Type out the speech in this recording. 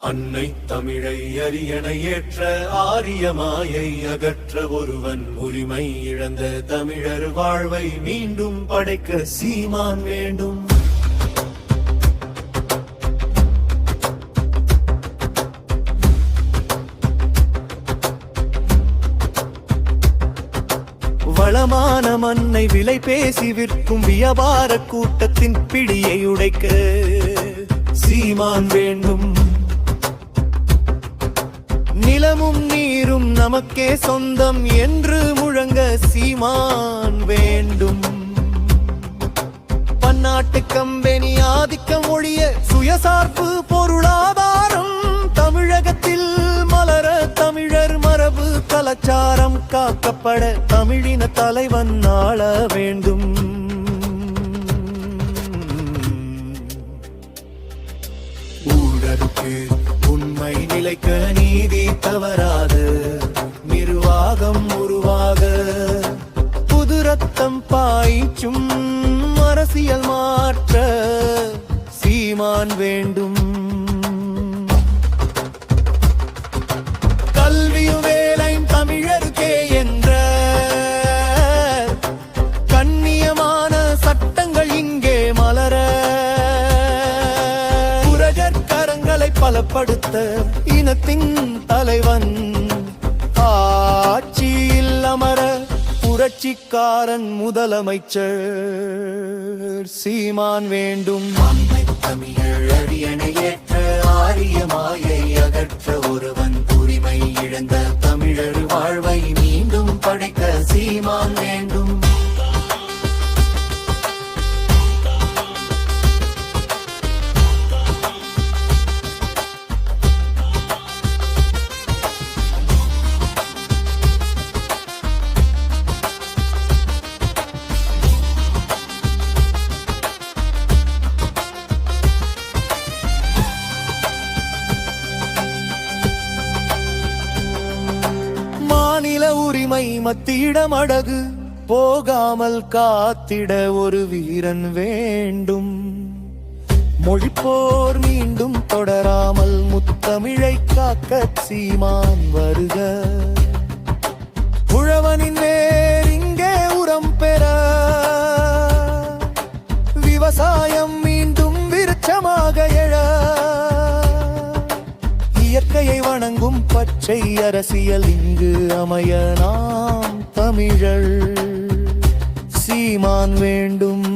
அன்னை தமிழை அரியணை ஏற்ற ஆரிய மாயை அகற்ற ஒருவன் உரிமை இழந்த தமிழர் வாழ்வை மீண்டும் படைக்க சீமான் வேண்டும். வளமான மண்ணை விலை பேசி விற்கும் வியாபார கூட்டத்தின் பிடியை உடைக்க சீமான் வேண்டும். நிலமும் நீரும் நமக்கே சொந்தம் என்று முழங்க சீமான் வேண்டும். பன்னாட்டு கம்பெனி ஆதிக்கம் ஒழிய சுயசார்பு பொருளாதாரம். தமிழகத்தில் மலர தமிழர் மரபு கலாச்சாரம் காக்கப்பட தமிழின தலைவன் ஆள வேண்டும். ஊழலுக்கு நிலைக்க நீதி தவறாது. நிர்வாகம் உருவாக. புது ரத்தம் பாய்ச்சும் அரசியல் மாற்ற. சீமான் வேண்டும். பலப்படுத்த இனத்தின் தலைவன். ஆட்சியில் அமர புரட்சிக்காரன் முதலமைச்சர். சீமான் வேண்டும். தமிழ் அரியணை ஆரிய மாயை அகற்ற ஒருவன். உரிமை இழந்த உரிமை மத்தியிடம் அடகு போகாமல் காத்திட ஒரு வீரன் வேண்டும். மொழிப்போர் மீண்டும் தொடராமல் முத்தமிழை காக்க சீமான் வருக. உழவனின் பச்சை அரசியல் இங்கு அமைய நாம் தமிழர் சீமான் வேண்டும்